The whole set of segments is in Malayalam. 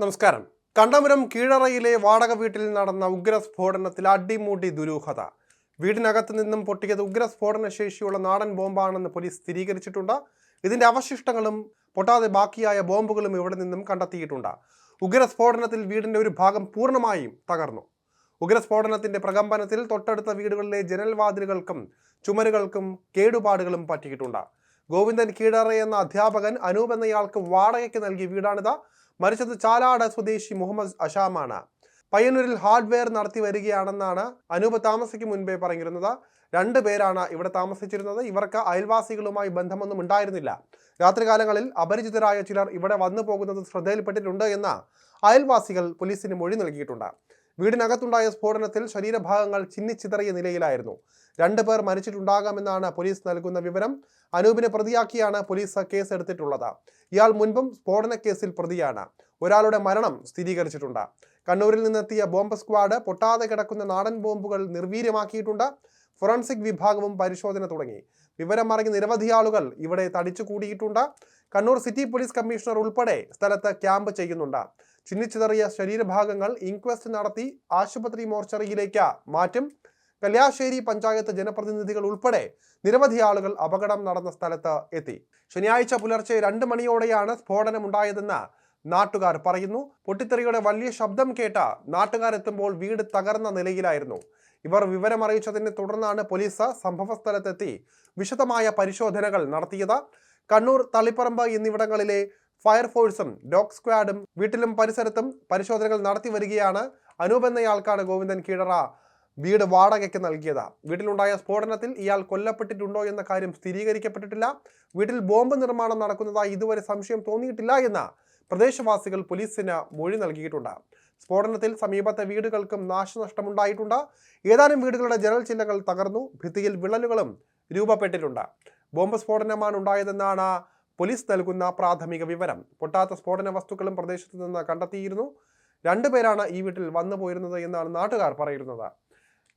നമസ്കാരം. കണ്ടപുരം കീഴറയിലെ വാടക വീട്ടിൽ നടന്ന ഉഗ്ര സ്ഫോടനത്തിൽ അടിമുടി ദുരൂഹത. വീടിനകത്ത് നിന്നും പൊട്ടിയത് ഉഗ്ര സ്ഫോടന ശേഷിയുള്ള നാടൻ ബോംബാണെന്ന് പോലീസ് സ്ഥിരീകരിച്ചിട്ടുണ്ട്. ഇതിന്റെ അവശിഷ്ടങ്ങളും പൊട്ടാതെ ബാക്കിയായ ബോംബുകളും ഇവിടെ നിന്നും കണ്ടെത്തിയിട്ടുണ്ട്. ഉഗ്ര സ്ഫോടനത്തിൽ വീടിന്റെ ഒരു ഭാഗം പൂർണമായും തകർന്നു. ഉഗ്രസ്ഫോടനത്തിന്റെ പ്രകമ്പനത്തിൽ തൊട്ടടുത്ത വീടുകളിലെ ജനൽവാതിലുകൾക്കും ചുമരുകൾക്കും കേടുപാടുകളും പറ്റിയിട്ടുണ്ട്. ഗോവിന്ദൻ കീഴറ എന്ന അധ്യാപകൻ അനൂപ് എന്നയാൾക്ക് വാടകയ്ക്ക് നൽകിയ വീടാണിത്. മരിച്ചത് ചാലാട് സ്വദേശി മുഹമ്മദ് അഷാമാണ്. പയ്യന്നൂരിൽ ഹാർഡ്വെയർ നടത്തി വരികയാണെന്നാണ് അനൂപ് താമസിക്കും മുൻപേ പറഞ്ഞിരുന്നത്. രണ്ടു പേരാണ് ഇവിടെ താമസിച്ചിരുന്നത്. ഇവർക്ക് അയൽവാസികളുമായി ബന്ധമൊന്നും ഉണ്ടായിരുന്നില്ല. രാത്രികാലങ്ങളിൽ അപരിചിതരായ ചിലർ ഇവിടെ വന്നു പോകുന്നത് ശ്രദ്ധയിൽപ്പെട്ടിട്ടുണ്ട് എന്ന് അയൽവാസികൾ പോലീസിന് മൊഴി നൽകിയിട്ടുണ്ട്. വീടിനകത്തുണ്ടായ സ്ഫോടനത്തിൽ ശരീരഭാഗങ്ങൾ ചിന്നിച്ചിതറിയ നിലയിലായിരുന്നു. രണ്ടു പേർ മരിച്ചിട്ടുണ്ടാകാമെന്നാണ് പോലീസ് നൽകുന്ന വിവരം. അനൂപിനെ പ്രതിയാക്കിയാണ് പോലീസ് കേസ് എടുത്തിട്ടുള്ളത് ഇയാൾ മുൻപും സ്ഫോടന കേസിൽ പ്രതിയാണ്. ഒരാളുടെ മരണം സ്ഥിരീകരിച്ചിട്ടുണ്ട്. കണ്ണൂരിൽ നിന്നെത്തിയ ബോംബ് സ്ക്വാഡ് പൊട്ടാതെ കിടക്കുന്ന നാടൻ ബോംബുകൾ നിർവീര്യമാക്കിയിട്ടുണ്ട്. ഫോറൻസിക് വിഭാഗവും പരിശോധന തുടങ്ങി. വിവരം അറിഞ്ഞ നിരവധി ആളുകൾ ഇവിടെ തടിച്ചു കൂടിയിട്ടുണ്ട്. കണ്ണൂർ സിറ്റി പോലീസ് കമ്മീഷണർ ഉൾപ്പെടെ സ്ഥലത്ത് ക്യാമ്പ് ചെയ്യുന്നുണ്ട്. ചിന്നിച്ചിതറിയ ശരീരഭാഗങ്ങൾ ഇൻക്വസ്റ്റ് നടത്തി ആശുപത്രി മോർച്ചറിയിലേക്ക് മാറ്റും. കല്യാശ്ശേരി പഞ്ചായത്ത് ജനപ്രതിനിധികൾ ഉൾപ്പെടെ നിരവധി ആളുകൾ അപകടം നടന്ന സ്ഥലത്ത് എത്തി. ശനിയാഴ്ച പുലർച്ചെ രണ്ട് മണിയോടെയാണ് സ്ഫോടനമുണ്ടായതെന്ന് നാട്ടുകാർ പറയുന്നു. പൊട്ടിത്തെറിയുടെ വലിയ ശബ്ദം കേട്ട നാട്ടുകാരെത്തുമ്പോൾ വീട് തകർന്ന നിലയിലായിരുന്നു. ഇവർ വിവരമറിയിച്ചതിനെ തുടർന്നാണ് പോലീസ് സംഭവസ്ഥലത്തെത്തി വിശദമായ പരിശോധനകൾ നടത്തിയത്. കണ്ണൂർ തളിപ്പറമ്പ് എന്നിവിടങ്ങളിലെ ഫയർഫോഴ്സും ഡോഗ് സ്ക്വാഡും വീട്ടിലും പരിസരത്തും പരിശോധനകൾ നടത്തി വരികയാണ്. അനൂപ് എന്നയാൾക്കാണ് ഗോവിന്ദൻ കീഴറ വീട് വാടകയ്ക്ക് നൽകിയത്. വീട്ടിലുണ്ടായ സ്ഫോടനത്തിൽ ഇയാൾ കൊല്ലപ്പെട്ടിട്ടുണ്ടോ എന്ന കാര്യം സ്ഥിരീകരിക്കപ്പെട്ടിട്ടില്ല. വീട്ടിൽ ബോംബ് നിർമ്മാണം നടക്കുന്നതായി ഇതുവരെ സംശയം തോന്നിയിട്ടില്ല എന്ന് പ്രദേശവാസികൾ പോലീസിന് മൊഴി നൽകിയിട്ടുണ്ട്. സ്ഫോടനത്തിൽ സമീപത്തെ വീടുകൾക്കും നാശനഷ്ടമുണ്ടായിട്ടുണ്ട്. ഏതാനും വീടുകളുടെ ജനൽ ചില്ലകൾ തകർന്നു. ഭിത്തിയിൽ വിള്ളലുകളും രൂപപ്പെട്ടിട്ടുണ്ട്. ബോംബ് സ്ഫോടനമാണ് ഉണ്ടായതെന്നാണ് പോലീസ് നൽകുന്ന പ്രാഥമിക വിവരം. പൊട്ടാത്ത സ്ഫോടന വസ്തുക്കളും പ്രദേശത്ത് നിന്ന് കണ്ടെത്തിയിരുന്നു. രണ്ടുപേരാണ് ഈ വീട്ടിൽ വന്നു പോയിരുന്നത് എന്നാണ് നാട്ടുകാർ പറയുന്നത്.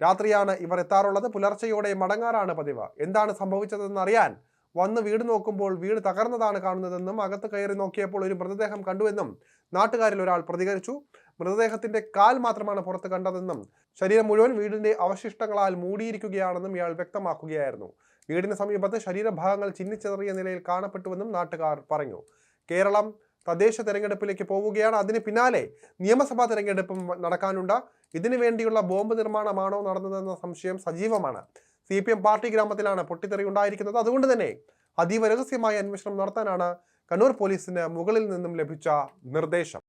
രാത്രിയാണ് ഇവർ എത്താറുള്ളത്. പുലർച്ചയോടെ മടങ്ങാറാണ് പതിവ്. എന്താണ് സംഭവിച്ചതെന്ന് അറിയാൻ വന്ന് വീട് നോക്കുമ്പോൾ വീട് തകർന്നതാണ് കാണുന്നതെന്നും അകത്ത് കയറി നോക്കിയപ്പോൾ ഒരു മൃതദേഹം കണ്ടുവെന്നും നാട്ടുകാരിൽ ഒരാൾ പ്രതികരിച്ചു. മൃതദേഹത്തിന്റെ കാൽ മാത്രമാണ് പുറത്ത് കണ്ടതെന്നും ശരീരം മുഴുവൻ വീടിന്റെ അവശിഷ്ടങ്ങളാൽ മൂടിയിരിക്കുകയാണെന്നും ഇയാൾ വ്യക്തമാക്കുകയായിരുന്നു. വീടിന് സമീപത്ത് ശരീരഭാഗങ്ങൾ ചിന്നിച്ചെറിയ നിലയിൽ കാണപ്പെട്ടുവെന്നും നാട്ടുകാർ പറഞ്ഞു. കേരളം തദ്ദേശ തെരഞ്ഞെടുപ്പിലേക്ക് പോവുകയാണ്. അതിന് പിന്നാലെ നിയമസഭാ തെരഞ്ഞെടുപ്പും നടക്കാനുണ്ട്. ഇതിനു വേണ്ടിയുള്ള ബോംബ് നിർമ്മാണമാണോ നടന്നതെന്ന സംശയം സജീവമാണ്. സി പി എം പാർട്ടി ഗ്രാമത്തിലാണ് പൊട്ടിത്തെറി ഉണ്ടായിരിക്കുന്നത്. അതുകൊണ്ട് തന്നെ അതീവ രഹസ്യമായ അന്വേഷണം നടത്താനാണ് കണ്ണൂർ പോലീസിന് മുകളിൽ നിന്നും ലഭിച്ച നിർദ്ദേശം.